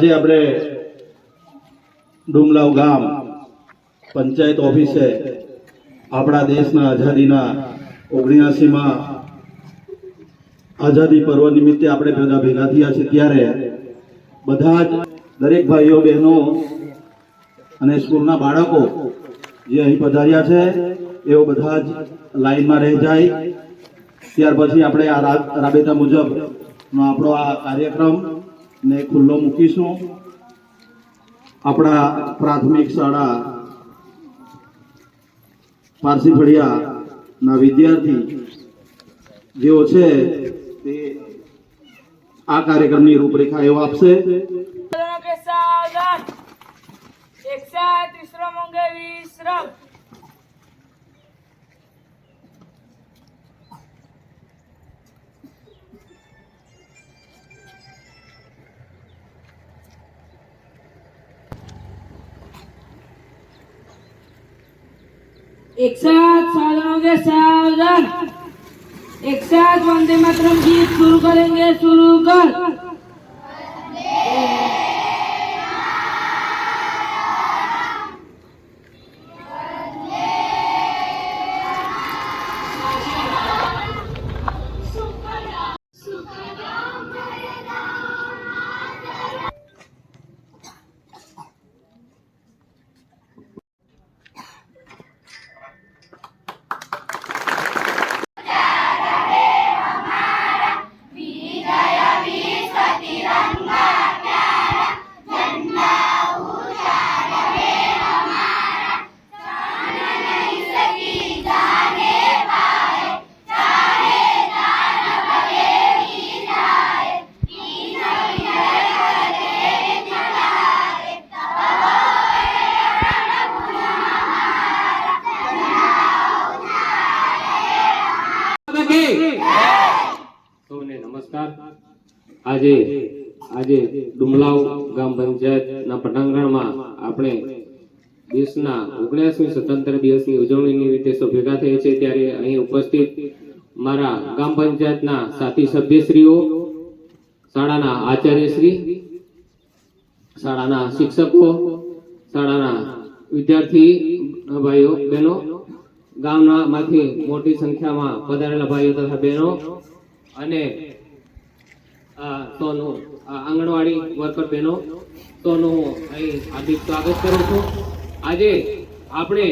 આજે આપણે ડુમલાવ ગામ પંચાયત ઓફિસે આપણા દેશના આઝાદીના ઓગણ્યાસીમાં આઝાદી પર્વ નિમિત્તે આપણે બધા ભેગા થયા છે ત્યારે બધા જ દરેક ભાઈઓ, બહેનો અને સ્કૂલના બાળકો જે અહીં પધાર્યા છે, એઓ બધા જ લાઈનમાં રહી જાય. ત્યાર પછી આપણે આ રાબેતા મુજબનો આપણો આ કાર્યક્રમ ને ખુલ્લો મૂકીશું. આપણા પ્રાથમિક શાળા પારસી ફળિયાના વિદ્યાર્થી જેઓ છે તે આ કાર્યક્રમની રૂપરેખા એવો આપશે. એકસો ત્રીસ રમ અંગે વીસ રમ एकसाथ विश्राम एक साथ सावधान. एक साथ वंदे मातरम गीत शुरू करेंगे शुरू कर. સૌને નમસ્કાર. આજે આજે ડુમલાવ ગામ પંચાયતના પટાંગણમાં આપણે દેશના ઓગણસમી સ્વતંત્ર દિવસની ઉજવણી નિમિત્તે સૌ ભેગા થયા છે ત્યારે અહીં ઉપસ્થિત મારા ગામ પંચાયતના સાથી સભ્યશ્રીઓ, શાળાના આચાર્યશ્રી, શાળાના શિક્ષકો, શાળાના વિદ્યાર્થી ભાઈઓ, બહેનો ગામના મોટી સંખ્યામાં પધારેલા ભાઈઓ તથા બહેનો અને, આ આંગણવાડી વર્કર બહેનો, સોનું હું અહીં હાર્દિક સ્વાગત કરું છું. આજે આપણે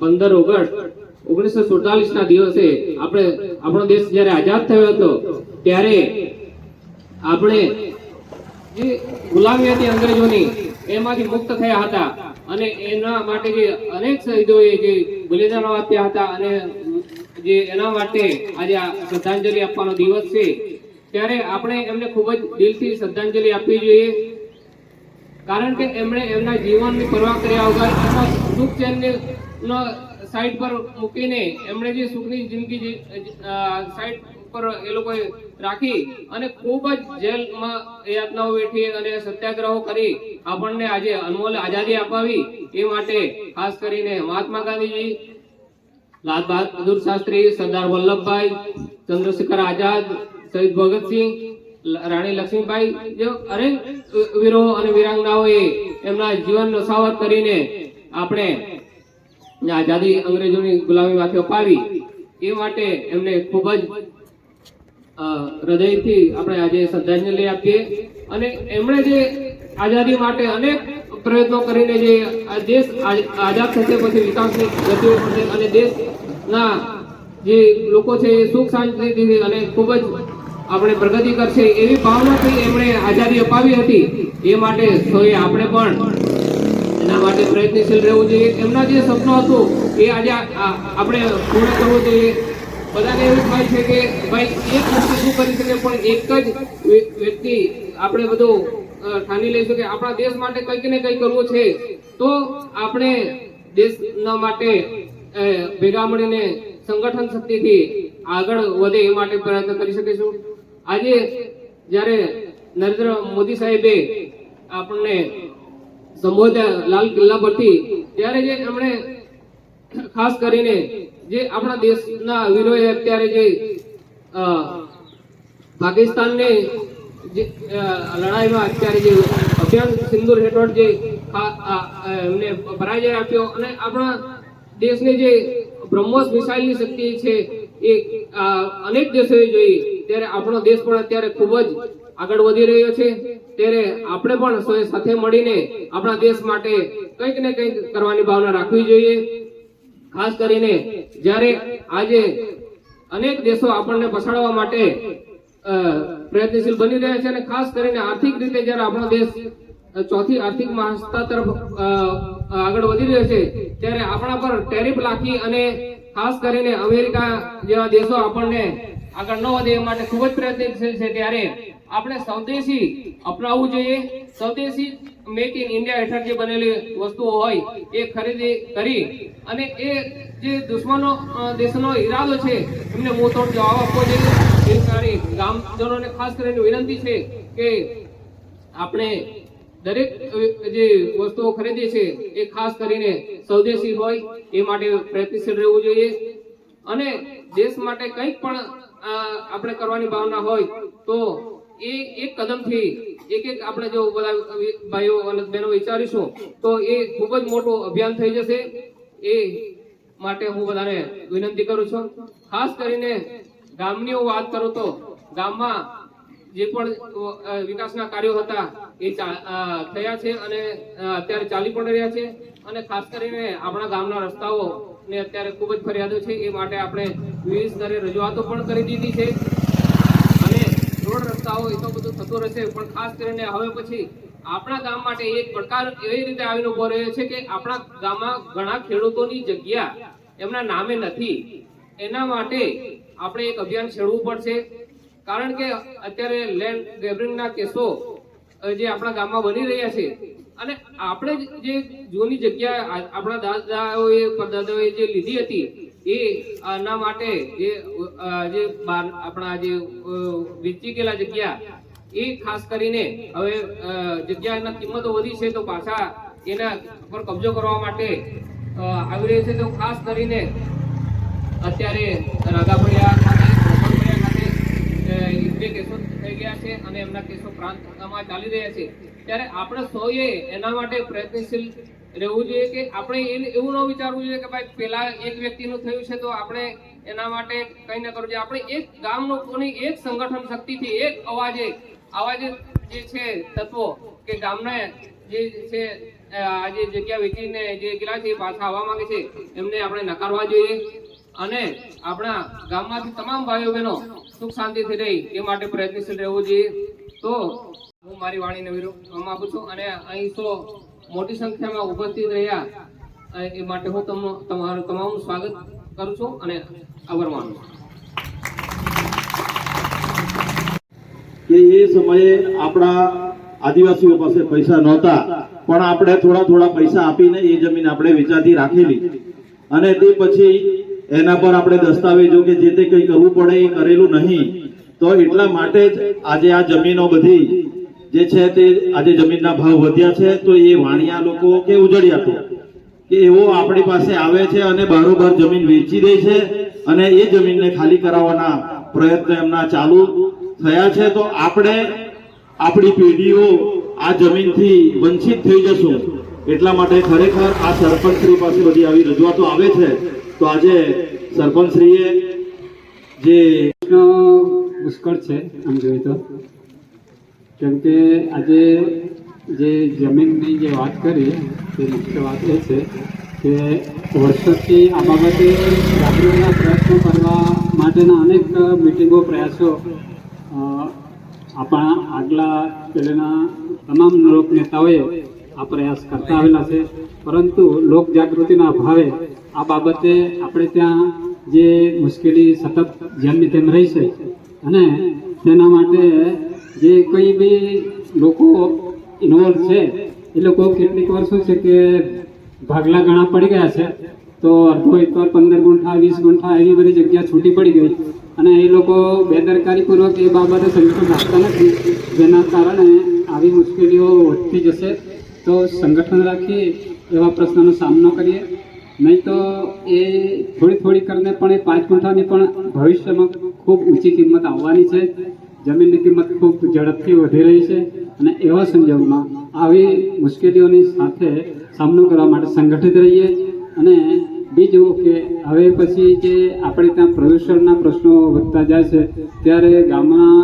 પંદર ઓગસ્ટ, ઓગણીસો સુડતાલીસ ના દિવસે આપણે, આપણો દેશ જ્યારે આઝાદ થયો હતો, ત્યારે આપણે જે ગુલામી હતી અંગ્રેજોની એમાંથી મુક્ત થયા હતા અને એના માટે જે અનેક શહીદોએ જે બલિદાનો આપ્યા હતા અને જે એના માટે આજે આ શ્રદ્ધાંજલિ આપવાનો દિવસ છે, ત્યારે આપણે એમને ખૂબ જ દિલથી શ્રદ્ધાંજલિ આપવી જોઈએ. કારણ કે એમણે એમના જીવનની પરવા કર્યા વગર એમના સુખ ચેનને સાઈડ પર મૂકીને એમણે જે સુખની જિંદગી સાઈડ પર એ લોકોએ રાખી અને ખૂબ જ જેલમાં યાતનાઓ વેઠી અને સત્યાગ્રહો કરી આપણને આજે અનમોલ આઝાદી અપાવી એ માટે ખાસ કરીને મહાત્મા ગાંધીજી લાલ બહાદુર શાસ્ત્રી, સરદાર વલ્લભભાઈ, ચંદ્રશેખર આઝાદ, શહીદ ભગતસિંહ, રાણી લક્ષ્મીબાઈ જેવા અનેક વીરો અને વીરાંગનાઓએ એમના જીવન નસાવર કરીને આપણે આઝાદી અંગ્રેજોની ગુલામીમાંથી અપાવી એ માટે એમને ખૂબ જ હૃદયથી આપણે આજે શ્રદ્ધાંજલિ આપીએ. અને એમણે જે આઝાદી માટે અનેક પ્રયત્નો કરીને જે આ દેશ આઝાદ થશે પછી વિકાસની ગતિઓ થશે અને દેશના જે લોકો છે એ સુખ શાંતિથી અને ખૂબ જ આપણે પ્રગતિ કરશે એવી ભાવનાથી એમણે આઝાદી અપાવી હતી. એ માટે સૌએ આપણે પણ એના માટે પ્રયત્નશીલ રહેવું જોઈએ. એમના જે સપનો હતું એ આજે આપણે પૂર્ણ કરવું જોઈએ. બધાને એવું થાય છે કે ભાઈ, એક વ્યક્તિ શું કરી શકે પણ એક જ વ્યક્તિ આપણે બધું ઠાની લઈશું કે આપણા દેશ માટે કંઈક ને કંઈક કરવું છે. તો આપણે દેશના માટે ભેગા મળીને સંગઠન શક્તિથી આગળ વધે એ માટે પ્રયત્ન કરી શકીશું. આજે જ્યારે નરેન્દ્ર મોદી સાહેબે આપણને સંબોધ્યા લાલ કિલ્લા પરથી, ત્યારે જે એમણે ખાસ કરીને જે આપણા દેશના વીરોએ અત્યારે જે પાકિસ્તાનને જે લડાઈમાં અત્યારે જે અભિયાન સિંદૂર હેઠળ જે એમને પરાજય આપ્યો અને આપણા દેશને જે બ્રહ્મોસ મિસાઇલની શક્તિ છે એ અનેક દેશોએ જોઈ. ત્યારે આપણો દેશ પણ અત્યારે ખૂબ જ આગળ વધી રહ્યો છે. ત્યારે આપણે પણ સૌએ સાથે મળીને આપણા દેશ માટે કંઈક ને કંઈક કરવાની ભાવના રાખવી જોઈએ. ખાસ કરીને જ્યારે આજે અનેક દેશો આપણને પછાડવા માટે પ્રયત્નશીલ બની રહ્યા છે અને ખાસ કરીને આર્થિક રીતે જ્યારે આપણો દેશ ચોથી આર્થિક મહાસત્તા તરફ આગળ વધી રહ્યો છે, ત્યારે આપણા પર ટેરિફ લાખી અને ખાસ કરીને અમેરિકા જેવા દેશો આપણને આગળ ન વધે એ માટે ખૂબ જ પ્રયત્નશીલ છે. ત્યારે આપણે સ્વદેશી અપનાવવું જોઈએ. સ્વદેશી મેક ઇન ઇન્ડિયા હેઠળ જે બનેલી વસ્તુઓ હોય એ ખરીદી કરી અને એ જે દુશ્મનો દેશનો ઈરાદો છે, એમને મુંહ જવાબ આપવો જોઈએ. એ સારી ગામજનોને ખાસ કરીને વિનંતી છે કે આપણે દરેક જે વસ્તુઓ ખરીદીએ છે એ ખાસ કરીને સ્વદેશી હોય એ માટે પ્રયત્નશીલ રહેવું જોઈએ. અને દેશ માટે કંઈક પણ આપણે કરવાની ભાવના હોય તો એ એક કદમથી એક એક આપણે જો બધા ભાઈઓ અને બહેનો વિચારીશું, તો એ ખૂબ જ મોટું અભિયાન થઈ જશે. એ માટે હું બધાને વિનંતી કરું છું. ખાસ કરીને ગામની હું વાત કરું તો ગામમાં જે પણ વિકાસના કાર્યો હતા એ થયા છે અને અત્યારે ચાલી પણ રહ્યા છે. અને ખાસ કરીને આપણા ગામના રસ્તાઓ ને અત્યારે ખૂબ જ ફરિયાદો છે. એ માટે આપણે વિવિધ સ્તરે રજૂઆતો પણ કરી દીધી છે. રોડ રસ્તાઓ એ તો બધું થતું રહેશે. પણ ખાસ કરીને હવે પછી આપણા ગામ માટે એક પડકાર એવી રીતે આવીને ઊભો રહ્યો છે કે આપણા ગામમાં ઘણા ખેડૂતોની જગ્યા એમના નામે નથી. એના માટે આપણે એક અભિયાન છેડવું પડશે. કારણ કે અત્યારે લેન્ડ ગ્રેબરિંગના કેસો જે આપણા ગામમાં બની રહ્યા છે. અને આપણે જે જૂની જગ્યા આપણા દાદાઓએ, પરદાદાઓએ જે લીધી હતી એ, આના માટે જે જે આપણા જે વેચી ગયેલા જગ્યા, એ ખાસ કરીને હવે જગ્યાના કિંમતો વધી છે તો પાછા એના પર કબજો કરવા માટે આવી રહી છે તો ખાસ કરીને અત્યારે ખાતે બે કેસો થઈ ગયા છે અને એમના કેસો પ્રાંતમાં ચાલી રહ્યા છે. ત્યારે આપણે સૌએ એના માટે પ્રયત્નશીલ રહેવું જોઈએ કે આપણે એવું ન વિચારવું જોઈએ કે ભાઈ પેલા એક વ્યક્તિનું થયું છે તો આપણે એના માટે કંઈ ન કરવું જોઈએ. આપણે એક ગામ લોકોની એક સંગઠન શક્તિથી એક અવાજે આવા જે છે તત્વો કે ગામને જે છે આ જગ્યા વેચીને જે ગયેલા છે પાછા આવવા માંગે છે, એમને આપણે નકારવા જોઈએ અને આપણા ગામમાંથી તમામ ભાઈઓ બહેનો સુખ શાંતિથી રહી એ માટે પ્રયત્નશીલ રહેવું જોઈએ. તો, હું મારી વાણીને વિરામ આપું છું અને અહીં તો મોટી સંખ્યામાં ઉપસ્થિત રહ્યા. એ માટે હું તમ, તમારું તમામનું સ્વાગત કરું છું અને આભાર માનું કે એ સમયે આપણા આદિવાસીઓ પાસે પૈસા નહોતા, પણ આપણે થોડા થોડા પૈસા આપીને એ જમીન આપણે વેચાતી રાખેલી. અને તે પછી એના પર આપણે દસ્તાવેજો કે જે તે કંઈ કરવું પડે એ કરેલું નહીં. તો એટલા માટે જ આજે આ જમીનો બધી જે છે તે આજે જમીનના ભાવ વધ્યા છે, તો એ વાણિયા લોકો કે ઉજળિયા તો? કે એવો આપણી પાસે આવે છે અને બારોબાર જમીન વેચી દે છે અને એ જમીનને ખાલી કરાવવાના પ્રયત્ન એમના ચાલુ થયા છે, તો આપણે આપણી પેઢીઓ આ જમીનથી વંચિત થઈ જશું. એટલા માટે ખરેખર આ સરપંચશ્રી પાસે બધી આવી રજૂઆતો આવે છે. તો આજે સરપંચશ્રીએ જે પુષ્કળ છે, આમ જોઈએ તો. કેમ કે આજે જે જમીનની જે વાત કરી તે મુખ્ય વાત એ છે કે વર્ષોથી આ બાબતે જાગૃતિના પ્રયત્નો કરવા માટેના અનેક મિટિંગો, પ્રયાસો આપણા આગલા પેલેના તમામ લોક નેતાઓએ આ પ્રયાસ કરતા આવેલા છે. પરંતુ લોક જાગૃતિના અભાવે આ બાબતે આપણે ત્યાં જે મુશ્કેલી, સતત જેમની તેમ રહી છે અને તેના માટે જે કંઈ બી લોકો ઇન્વોલ્વ છે, એ લોકો કેટલીક વાર શું છે કે ભાગલા ઘણા પડી ગયા છે, તો અડધો એકવાર પંદર ગુંઠા, વીસ ગુંઠા એવી બધી જગ્યા છૂટી પડી ગઈ. અને એ લોકો બેદરકારીપૂર્વક એ બાબતે સંગઠન રાખતા નથી, જેના કારણે આવી મુશ્કેલીઓ વધતી જશે. તો સંગઠન રાખી એવા પ્રશ્નનો સામનો કરીએ. નહીં તો એ થોડી થોડી કરીને પણ એ પાંચ ગુંઠાની પણ ભવિષ્યમાં ખૂબ ઊંચી કિંમત આવવાની છે. જમીનની કિંમત ખૂબ ઝડપથી વધી રહી છે અને એવા સંજોગોમાં આવી મુશ્કેલીઓની સાથે સામનો કરવા માટે સંગઠિત રહીએ અને બીજું કે હવે પછી જે આપણે ત્યાં પ્રદૂષણના પ્રશ્નો વધતા જાય છે, ત્યારે ગામના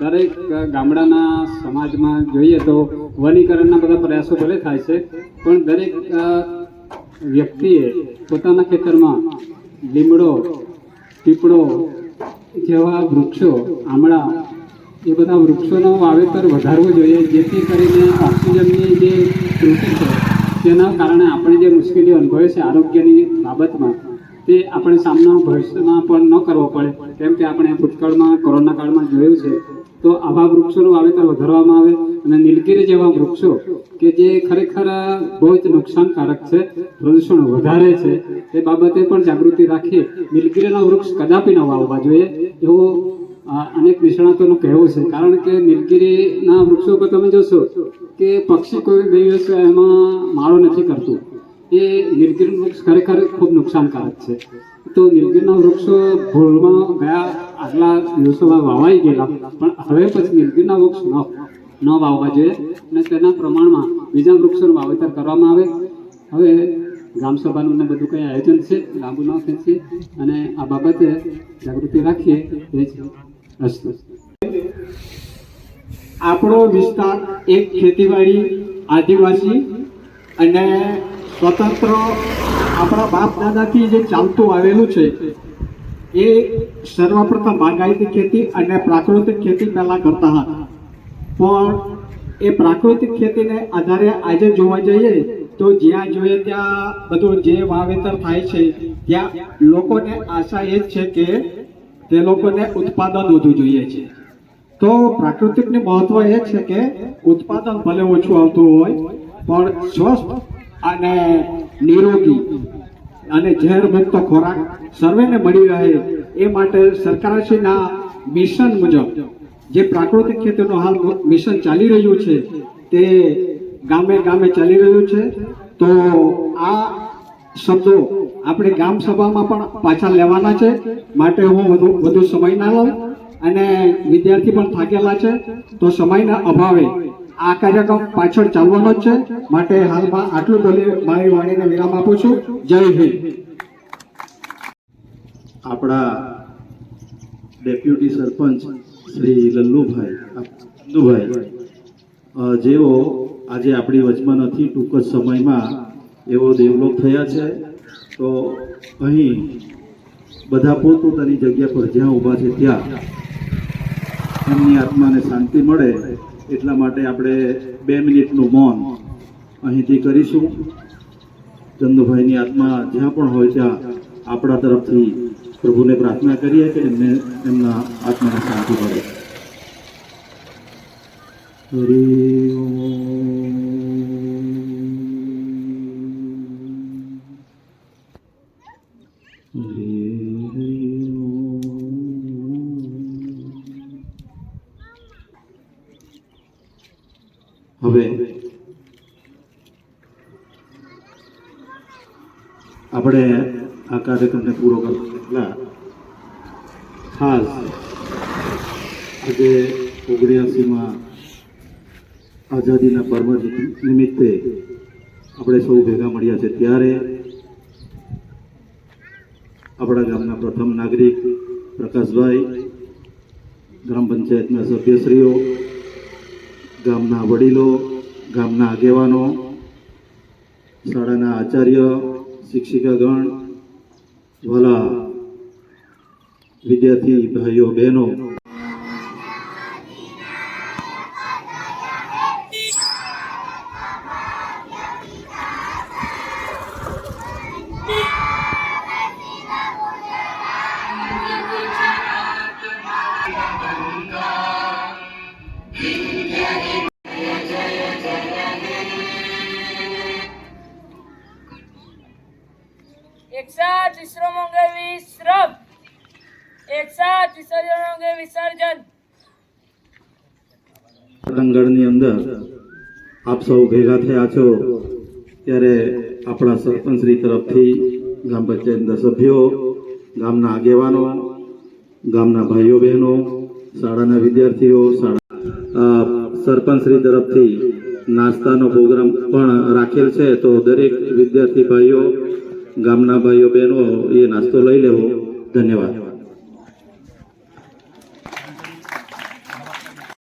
દરેક ગામડાના સમાજમાં જોઈએ તો વનીકરણના બધા પ્રયાસો ભલે થાય છે, પણ દરેક વ્યક્તિએ પોતાના ખેતરમાં લીમડો, પીપળો જેવા વૃક્ષો, આમળા એ બધા વૃક્ષોનું વાવેતર વધારવું જોઈએ, જેથી કરીને ઓક્સિજનની જે ત્રુટિ છે, તેના કારણે આપણે જે મુશ્કેલી અનુભવે છે આરોગ્યની બાબતમાં, તે આપણે સામનો ભવિષ્યમાં પણ ન કરવો પડે. કેમ કે આપણે ભૂતકાળમાં, કોરોના કાળમાં જોયું છે, તો આવા વૃક્ષોનું વાવેતર વધારવામાં આવે અને નીલગીરી જેવા વૃક્ષો, કે જે ખરેખર બહુ જ નુકસાનકારક છે, પ્રદૂષણ વધારે છે તે બાબતે પણ જાગૃતિ રાખી નીલગીરીના વૃક્ષ કદાપી ન વાવવા જોઈએ, એવું અનેક નિષ્ણાતોનું કહેવું છે. કારણ કે નીલગીરીના વૃક્ષો પર તમે જોશો કે પક્ષી કોઈ દિવસ એમાં માળો નથી કરતું. એ નીલગીરીનું વૃક્ષ ખરેખર ખૂબ નુકસાનકારક છે. તો નીલગીરીના વૃક્ષો ભૂલમાં ગયા આગલા દિવસોમાં વાવાઈ ગયેલા, પણ હવે પછી નીલગીરીના વૃક્ષ ન ન વાવવા જોઈએ અને તેના પ્રમાણમાં બીજા વૃક્ષોનું વાવેતર કરવામાં આવે. હવે ગ્રામ સભાનું ને બધું કંઈ આયોજન છે, લાંબુ ન ખેંચીએ અને આ બાબતે જાગૃતિ રાખીએ. એ જ આપણો વિસ્તાર એક ખેતીવાડી આદિવાસી અને સ્વતંત્ર આપણા બાપ દાદાથી જે ચાલતું આવેલું છે, એ સર્વપ્રથમ બાગાયતી ખેતી અને પ્રાકૃતિક ખેતી પહેલાં કરતા હતા. પણ એ પ્રાકૃતિક ખેતીને આધારે આજે જોવા જઈએ તો જ્યાં જોઈએ ત્યાં બધું જે વાવેતર થાય છે, ત્યાં લોકોને આશા એ જ છે કે તે લોકોને ઉત્પાદન વધુ જોઈએ છે. તો પ્રાકૃતિકનું મહત્વ એ છે કે ઉત્પાદન ભલે ઓછું આવતું હોય, પણ સ્વસ્થ અને નિરોગી અને ઝેર મુક્ત ખોરાક સર્વેને મળી રહે એ માટે સરકારશ્રીના મિશન મુજબ જે પ્રાકૃતિક ખેતીનું હાલ મિશન ચાલી રહ્યું છે, તે ગામે ગામે ચાલી રહ્યું છે. તો આ શબ્દો આપણે ગામ સભામાં પણ પાછા લેવાના છે. માટે હું વધુ વધુ સમય ના લઉં અને વિદ્યાર્થી પણ થાકેલા છે. તો સમયના અભાવે આ કાર્યક્રમ પાછળ ચાલવાનો જ છે. માટે હાલમાં આટલું બોલી મારી વાણીને વિરામ આપું છું. જય હિન્દ. આપણા ડેપ્યુટી સરપંચ શ્રી લલ્લુભાઈ લલ્લુભાઈ જેઓ આજે આપણી વચમાં નથી, ટૂંક જ સમયમાં એવો દેવલોક થયા છે. તો અહીં બધા પોતપોતાની જગ્યા પર જ્યાં ઊભા છે ત્યાં એમની આત્માને શાંતિ મળે એટલા માટે આપણે બે મિનિટનું મૌન અહીંથી કરીશું ચંદુભાઈની આત્મા જ્યાં પણ હોય ત્યાં આપણા તરફથી પ્રભુને પ્રાર્થના કરીએ કે એમને એમના આત્માને શાંતિ મળે હરિ ઓમ. હવે આપણે આ કાર્યક્રમને પૂરો કરવા પહેલા ખાસ આજે ઓગણ્યાસીમાં આઝાદીના પર્વ નિમિત્તે આપણે સૌ ભેગા મળ્યા છે. ત્યારે આપણા ગામના પ્રથમ નાગરિક પ્રકાશભાઈ, ગ્રામ પંચાયતના સભ્યશ્રીઓ, ગામના વડીલો, ગામના આગેવાનો, શાળાના આચાર્ય, શિક્ષિકાગણ, વાલા વિદ્યાર્થી ભાઈઓ, બહેનો પતંગગઢની અંદર આપ સૌ ભેગા થયા છો ત્યારે આપણા સરપંચશ્રી તરફથી ગ્રામ પંચાયતના સભ્યો ગામના આગેવાનો, ગામના ભાઈઓ બહેનો, શાળાના વિદ્યાર્થીઓ, શાળા સરપંચશ્રી તરફથી નાસ્તાનો પ્રોગ્રામ પણ રાખેલ છે. તો દરેક વિદ્યાર્થી ભાઈઓ, ગામના ભાઈઓ બહેનો એ નાસ્તો લઈ લેવો. ધન્યવાદ.